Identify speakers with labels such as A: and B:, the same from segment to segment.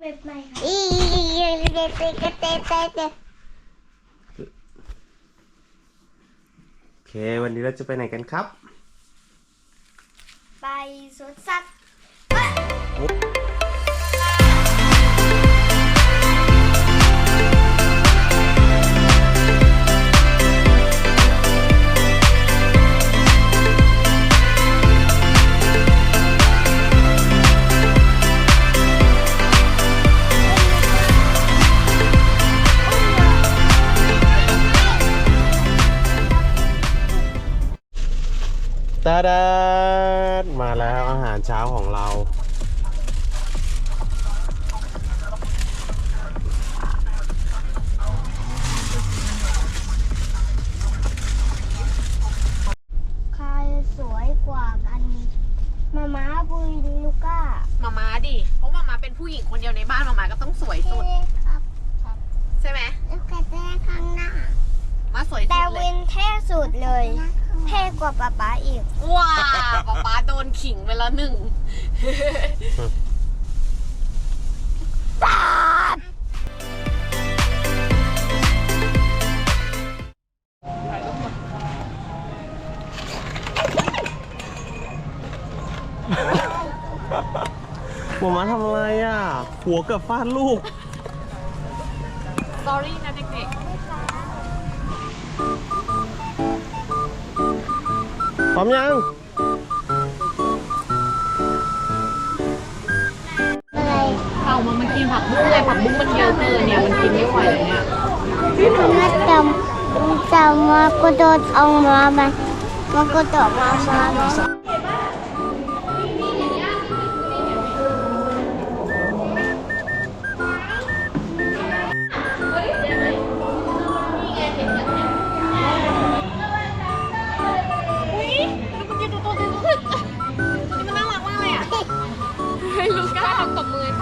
A: เว็บใหม่ค่ะ
B: อีเตเตเตเตเตเต
C: โอเค วันนี้เราจะไปไหนกันครับ
A: ไปสวนสัตว์
C: ตาดานมาแล้วอาหารเช้าของเรา
A: ใครสวยกว่ากันมาม้าบุยลูก้า
D: มาม้าดิ เพราะมาม้าเป็นผู้หญิงคนเดียวในบ้านมาม้าก็ต้องสวยสุด
A: ครับ
D: ใช่ไหม
B: ลูกกระแตข้างหน้า
D: มาสวยสุ
A: แต่
D: ดเล
A: วิ
D: ย
A: นเท่สุดเลย เท่กว่าป๊าป๊าอีก
D: ว้าป๊าป๊าโดนขิงไปแล้วหนึ่ง
C: หมอมาทำอะไรอะ หัวเกือบฟาดลูก
D: sorry นะ
C: พร้อมยัง
B: อะไร
D: ๆเอามันมันกินผักบุ้งไงผักบุ้งมันเยอะเกินเนี่ยมันกินไม่ไหวเลยเนี่ย
B: น่าจำจำมากระโดดออกมาไหมมากระโดดมามา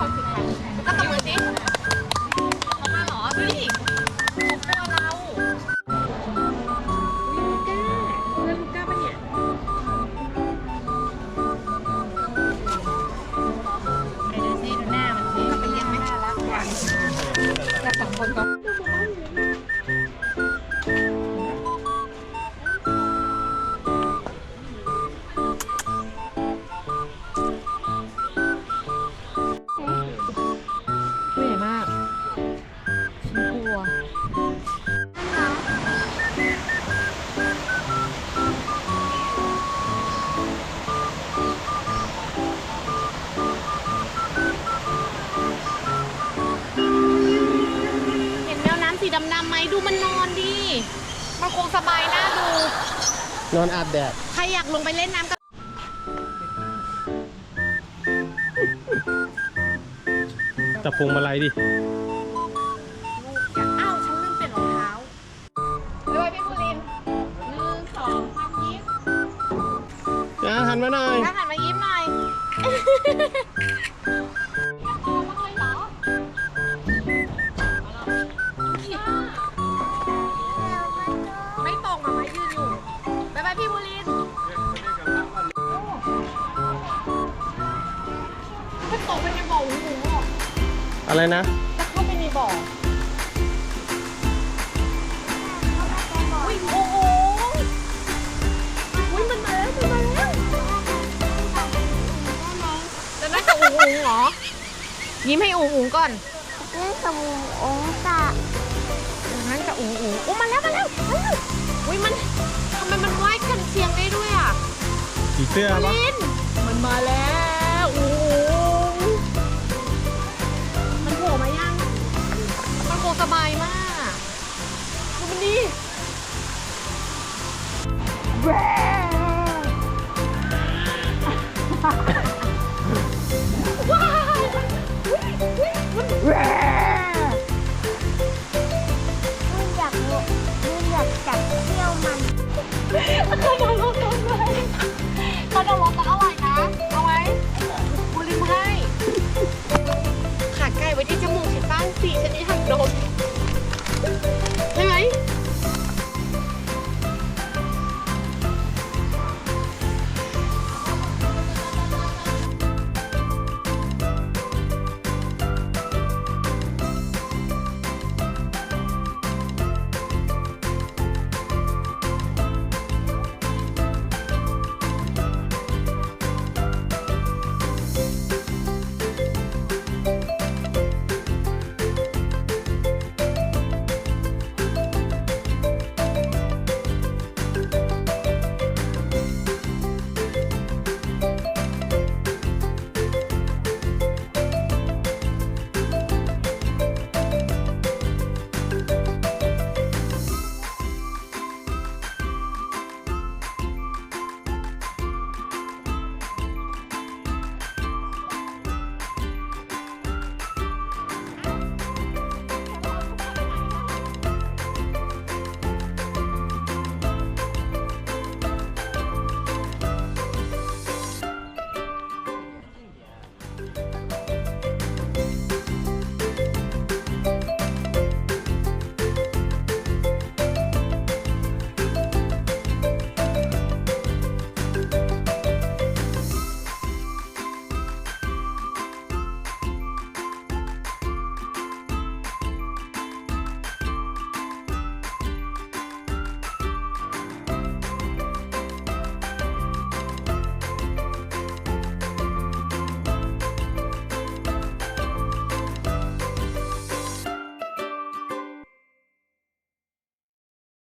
D: ตบมือให้เขาสิคะลูก้าตบมือสิออกมาเหรอดูดิของตัวเราอุ๊ยลูก้าเพื่อนลูก้าปะเนี่ยไอ้ดูสิดูหน้ามันสิไปเลี้ยงไหมน่ารักจังแต่สองคนก็ มดูมันนอนดิมันคงสบายน่าดู
C: นอนอาบแดด
D: ใครอยากลงไปเล่นน้ำก็
C: จับพวงมาลัยดิ
D: อ้าวฉันลืมเปลี่ยนรองเท้าไปไปพี่บุรินทร์หนึ่งสองสามยิ้ม
C: อะหันมาหน่อย
D: ถ้าหันมายิ้มหน่อย อะ
C: ไรนะ
D: จะเข้าไปในบ่ออุ้ยโอ้โหอุ้ยมันมาแล้วมันมาแล้วจะนั่งกับอุ๋งอุ๋งเหรอ ยิ้มให้อุ๋งอุ๋งก่อน
B: นี่สมุนองศา
D: นั่งกับอุ๋งอุ๋งอุ้มมาแล้วมาแล้วมาแล้วอุ้ยมันทำไมมันว่ายกันเชียงได้ด้วยอะ
C: ผีเสื้อปะ
D: ลินมันมาแล้ บายมา